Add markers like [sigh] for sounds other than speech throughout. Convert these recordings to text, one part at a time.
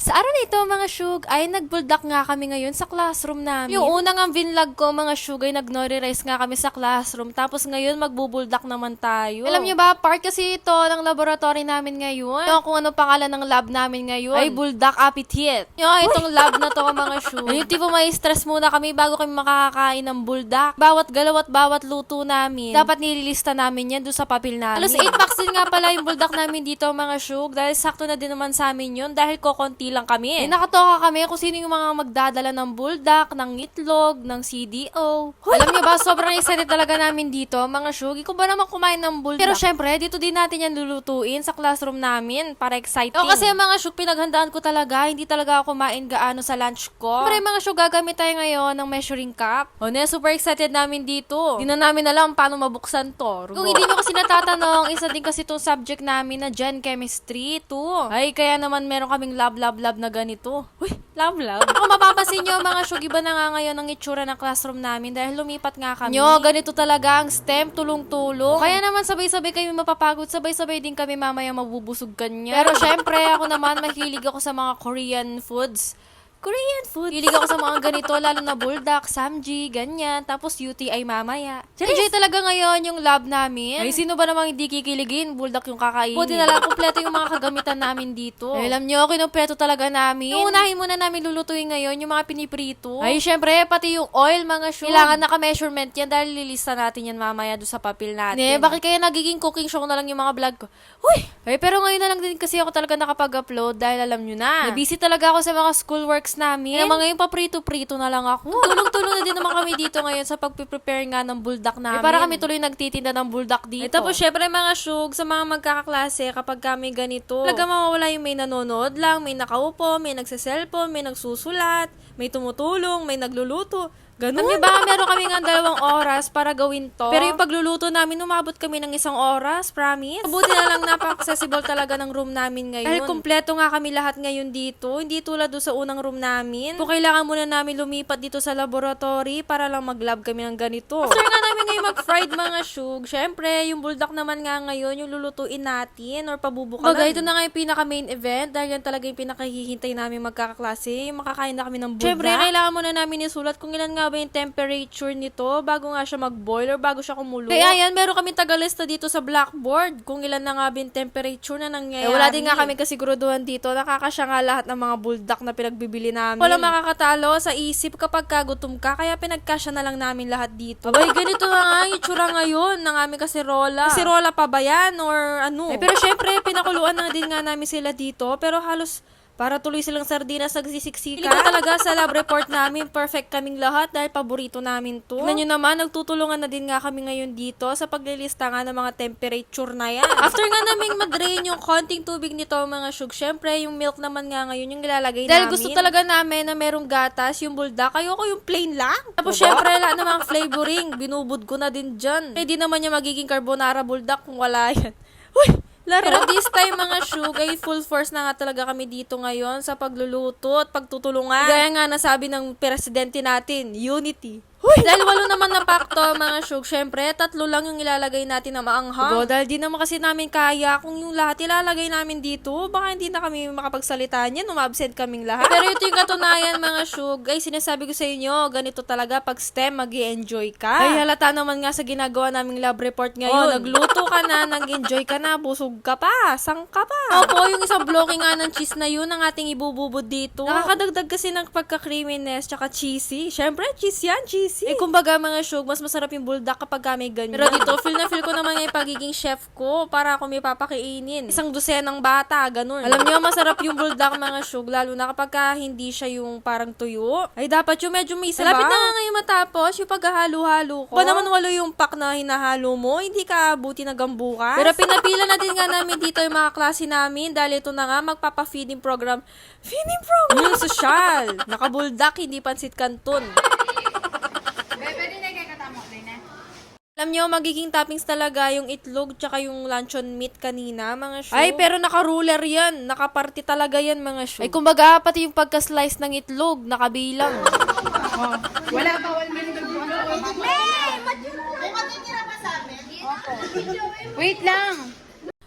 Sa araw na ito, mga shug, ay nagbuldak nga kami ngayon sa classroom namin. Yung unang ang vinlog ko, mga shug, ay nag-nori-rise nga kami sa classroom. Tapos ngayon, magbubuldak naman tayo. Alam nyo ba, part kasi ito ng laboratory namin ngayon. Yung kung ano pangalan ng lab namin ngayon, ay buldak appetit. Yung itong lab na to, [laughs] mga shug. Yung tipo may stress muna kami bago kami makakakain ng buldak. Bawat galaw at bawat luto namin, dapat nililista namin yan doon sa papel namin. Alas 8 bucks din nga pala yung buldak namin dito, mga shug, dahil sakto na din naman sa amin yun, dahil kokonti lang kami. Eh, nakatoka kami kung sino yung mga magdadala ng buldak, ng itlog, ng CDO. Alam niyo ba, sobrang excited talaga namin dito, mga shugi. Kung ba naman kumain ng buldak. Pero syempre, dito din natin yan lulutuin sa classroom namin para exciting. O kasi mga shug, pinaghandaan ko talaga. Hindi talaga ako kumain gaano sa lunch ko. Pero mga shug, gagamit tayo ngayon ng measuring cup. O ne, super excited namin dito. Hindi na namin alam paano mabuksan to. Kung hindi nyo kasi natatanong, isa din kasi itong subject namin na Gen Chemistry 2. Ay, kaya naman meron kaming lab, lab, lab na ganito. Uy, lab, lab. Kung mapapansin nyo, mga syug, iba na nga ngayon ang itsura ng classroom namin dahil lumipat nga kami. Nyo, ganito talaga ang STEM, tulong-tulong. Kaya naman sabay-sabay kami mapapagod, sabay-sabay din kami mamaya mabubusog kanya. Pero syempre, ako naman mahilig ako sa mga Korean foods. Korean food. Hilig ako sa mga ganito, lalo na buldak, samji, ganyan. Tapos UTI mamaya. Enjoy talaga ngayon yung lab namin. Ay, sino ba namang hindi kikiligin? Buldak yung kakainin. Buti na lang, kumpleto yung mga kagamitan namin dito. Ay, alam nyo, kinumpleto talaga namin. Yung unahin muna namin lulutuin ngayon, yung mga piniprito. Ay, syempre, pati yung oil, mga shoe. Kailangan naka-measurement yan dahil lilista natin yan mamaya doon sa papel natin. Ne, bakit kaya nagiging cooking show na lang yung mga vlog ko? Uy! Ay, pero ngayon na lang din kasi ako talaga nakapag-upload dahil alam nyo na. Nabisi talaga ako sa mga schoolworks namin. Kaya mga ngayon paprito-prito na lang ako. Tulong-tulong na din naman kami dito ngayon sa pagpe-prepare nga ng buldak namin. Eh, para kami tuloy nagtitinda ng buldak dito. Eh, tapos syempre mga shug, sa mga magkakaklase, kapag kami ganito, talaga mawawala yung may nanonood lang, may nakaupo, may nagsa-cellphone, may nagsusulat, may tumutulong, may nagluluto. Ganun. Niyo ba, meron kami nga dalawang oras para gawin to. Pero yung pagluluto namin, umabot kami ng isang oras, promise. Mabuti na lang napaka-accessible talaga ng room namin ngayon. Dahil kumpleto nga kami lahat ngayon dito. Hindi tulad doon sa unang room namin. Kung kailangan muna namin lumipat dito sa laboratory para lang mag-lab kami ng ganito. After nga namin ngayon mag-fried mga shug, syempre, yung buldak naman nga ngayon, yung lulutuin natin or pabubukalan. Baga, ito na nga yung pinaka-main event dahil yan talaga yung pinakahihintay namin magkakaklase. Yung makakain na kami ng buldak. Syempre, kailangan muna namin isulat kung ilan nga ba yung temperature nito bago nga siya mag-boil or bago siya kumulo. Kaya yan, meron kami tagalista dito sa blackboard kung ilan na nga ba yung temperature na nangyayari. Eh, wala din nga kami kasiguruduhan dito. Nakakasya nga lahat ng mga buldak na pinagbibili namin. Wala makakatalo sa isip kapag kagutom ka, kaya pinagkasya na lang namin lahat dito. Abay, ganito na nga yung itsura ngayon ng aming kasirola. Kasirola pa ba yan or ano? Eh, pero syempre, pinakuluan na din nga namin sila dito, pero halos para tuloy silang sardinas nagsisiksika. Hindi talaga sa lab report namin, perfect kaming lahat dahil paborito namin to. Tignan nyo naman, nagtutulungan na din nga kami ngayon dito sa paglilista nga ng mga temperature na yan. After nga naming madrain yung konting tubig nito mga shug, syempre yung milk naman nga ngayon yung ilalagay dahil namin. Dahil gusto talaga namin na merong gatas, yung buldak, ayoko yung plain lang. Tapos syempre, lahat ng mga flavoring, binubud ko na din dyan. Eh di naman niya magiging carbonara buldak kung wala yan. Laro. Pero this time mga shugay, full force na nga talaga kami dito ngayon sa pagluluto at pagtutulungan. Gaya nga nasabi ng presidente natin, unity. Huy! Dahil walo naman na pakto, mga shug, syempre, tatlo lang yung ilalagay natin na maanghang. Go, dahil di naman kasi namin kaya kung yung lahat ilalagay namin dito, baka hindi na kami makapagsalita niyan, umabsent kaming lahat. Pero ito yung katunayan, mga shug, ay sinasabi ko sa inyo, ganito talaga pag STEM, mag enjoy ka. Ay halata naman nga sa ginagawa naming lab report ngayon. Nagluto ka na, nag-enjoy ka na, busog ka pa, sang ka pa. Opo, yung isang blocking nga ng cheese na yun, ang ating ibububod dito. Nakakadagdag kasi ng pagka-creaminess, tsaka cheesy. Syempre, cheese yan, cheesy. Eh, kumbaga mga shug, mas masarap yung buldak kapag kami ganyan. Pero dito, feel na feel ko naman yung pagiging chef ko para ako may papakainin. Isang dosenang bata, ganun. Alam niyo, masarap yung buldak mga shug, lalo na kapag ka hindi siya yung parang tuyo. Ay, dapat yung medyo may sabaw. Lapit na nga ngayon matapos, yung paghahalo-halo ko. Ba naman walo yung pack na hinahalo mo, hindi ka abuti na gambukas. Pero pinapila na din nga namin dito yung mga klase namin dahil ito na nga, magpapa-feeding program. Feeding program? Mm, sosyal. Nakabuldak, hindi pansit kanton. Alam nyo, magiging toppings talaga yung itlog tsaka yung luncheon meat kanina, mga show. Ay, pero naka-ruler yan. Nakaparty talaga yan, mga show. Ay, kumbaga, pati yung pagka-slice ng itlog, nakabilang. [laughs] Wala. May matitira pa sa amin? Wait lang.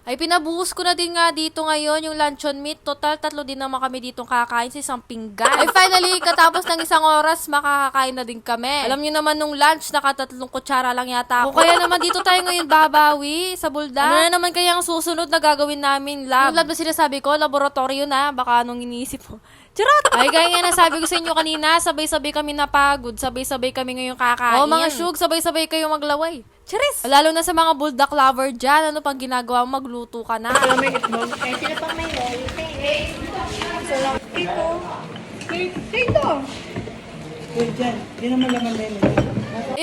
Ay pinabuhos ko na din nga dito ngayon yung luncheon meat. Total, tatlo din naman kami dito kakain sa isang pinggan. Ay finally, katapos ng isang oras, makakakain na din kami. Alam nyo naman nung lunch, nakatatlong kutsara lang yata ako. O kaya naman dito tayo ngayon babawi sa bulda. Ano na naman kaya ang susunod na gagawin namin lab? Yung lab na sinasabi ko, laboratorio na. Baka anong iniisip mo. [laughs] Charot! Ay, gaya nga nasabi ko sa inyo kanina, sabay-sabay kami napagod, sabay-sabay kami ngayong kakain. Oh, mga shug, sabay-sabay kayo maglaway. Charis! Lalo na sa mga bulldog lover dyan, ano pang ginagawa mo, magluto ka na. Wala may itlog. Eh, sila pang may royalty. So lang. Ito. Ito. Uy, dyan. Di naman laman na yun. Eh,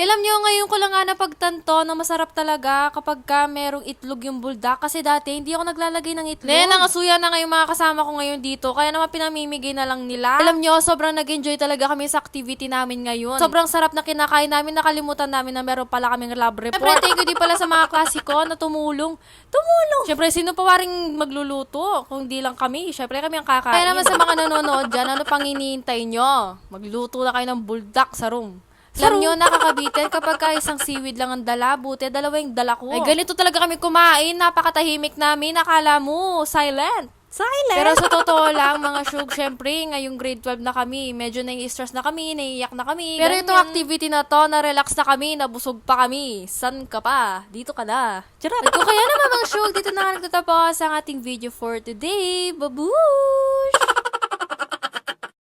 alam nyo, ngayon ko lang nga napagtanto na masarap talaga kapag ka merong itlog yung buldak. Kasi dati, hindi ako naglalagay ng itlog. Then, nangasuya na nga yung mga kasama ko ngayon dito. Kaya naman pinamimigay na lang nila. Alam nyo, sobrang nag-enjoy talaga kami sa activity namin ngayon. Sobrang sarap na kinakain namin. Nakalimutan namin na meron pala kaming lab report. Siyempre, thank you din pala sa mga klasiko na tumulong. Tumulong! Siyempre, sino pa waring magluluto? Kung di lang kami. Siyempre, kami ang kakain. Kaya naman sa mga nanonood dyan, ano pang iniintay nyo? Magluto na kayo ng buldak sa room. Alam nyo, nakakabitin kapag ka isang seaweed lang ang dala, buti dalawa yung dala ko. Ay, ganito talaga kami kumain, napakatahimik namin, nakala mo, silent. Silent? Pero sa totoo lang, mga shug, syempre, ngayong grade 12 na kami, medyo nai-stress na kami, naiiyak na kami. Pero itong activity na to, na-relax na kami, nabusog pa kami. San ka pa? Dito ka na. Charot. At kung kaya naman mga shug, dito na nagtatapos ang ating video for today. Babush!